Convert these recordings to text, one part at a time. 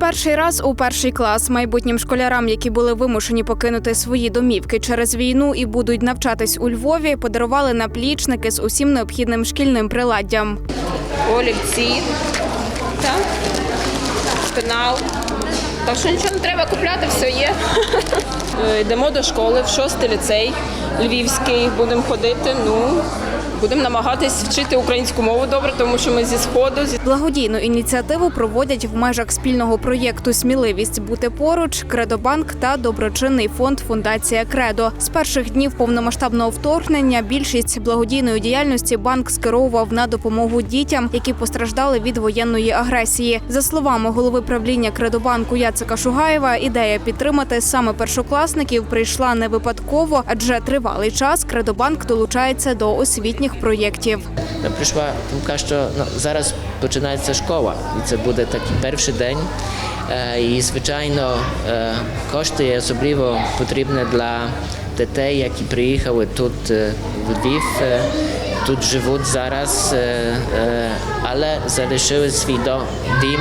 Перший раз у перший клас майбутнім школярам, які були вимушені покинути свої домівки через війну і будуть навчатись у Львові, подарували наплічники з усім необхідним шкільним приладдям. олівці, так, пенал. Так що нічого не треба купляти, все є. Е, Йдемо до школи в шостий ліцей львівський, будемо ходити. Ну, будемо намагатись вчити українську мову добре, тому що ми зі сходу. Благодійну ініціативу проводять в межах спільного проєкту Сміливість бути поруч, Кредобанк та доброчинний фонд Фундація Кредо. З перших днів повномасштабного вторгнення більшість благодійної діяльності банк скеровував на допомогу дітям, які постраждали від воєнної агресії. За словами голови правління Кредобанку Яцика Шугаєва, ідея підтримати саме першокласників прийшла не випадково, адже тривалий час Кредобанк долучається до освітніх проєктів. Нам прийшла думка, що ну, зараз починається школа, і це буде такий перший день. Е, І, звичайно, е, кошти є особливо потрібні для дітей, які приїхали тут е, в Львів, тут живуть зараз, але залишили свій дім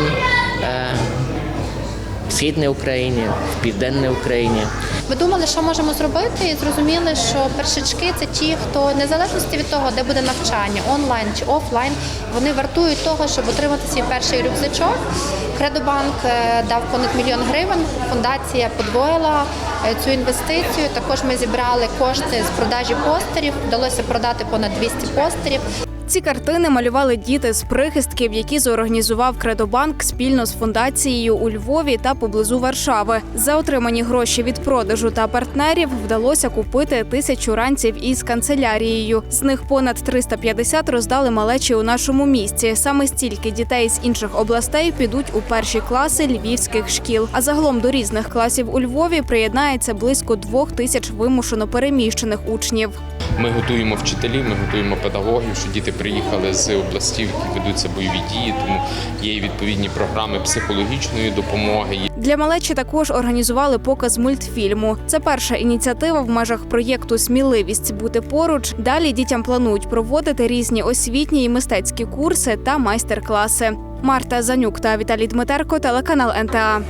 Східній Україні, в Південній Україні. Ми думали, що можемо зробити, і зрозуміли, що першачки це ті, хто незалежності від того, де буде навчання, онлайн чи офлайн, вони вартують того, щоб отримати свій перший рюкзачок. Кредобанк е, дав понад мільйон гривень. Фундація подвоїла е, цю інвестицію. Також ми зібрали кошти з продажі постерів. Вдалося продати понад 200 постерів. Ці картини малювали діти з прихистків, які зорганізував Кредобанк спільно з фундацією у Львові та поблизу Варшави. За отримані гроші від продажу та партнерів вдалося купити тисячу ранців із канцелярією. З них понад 350 роздали малечі у нашому місті. Саме стільки дітей з інших областей підуть у перші класи львівських шкіл. А загалом до різних класів у Львові приєднається близько двох тисяч вимушено переміщених учнів. Ми готуємо вчителів, ми готуємо педагогів, що діти приїхали з областів, які ведуться бойові дії, тому є і відповідні програми психологічної допомоги. Для малечі також організували показ мультфільму. Це перша ініціатива в межах проєкту Сміливість бути поруч. Далі дітям планують проводити різні освітні і мистецькі курси та майстер-класи. Марта Занюк та Віталій Дмитерко, телеканал НТА.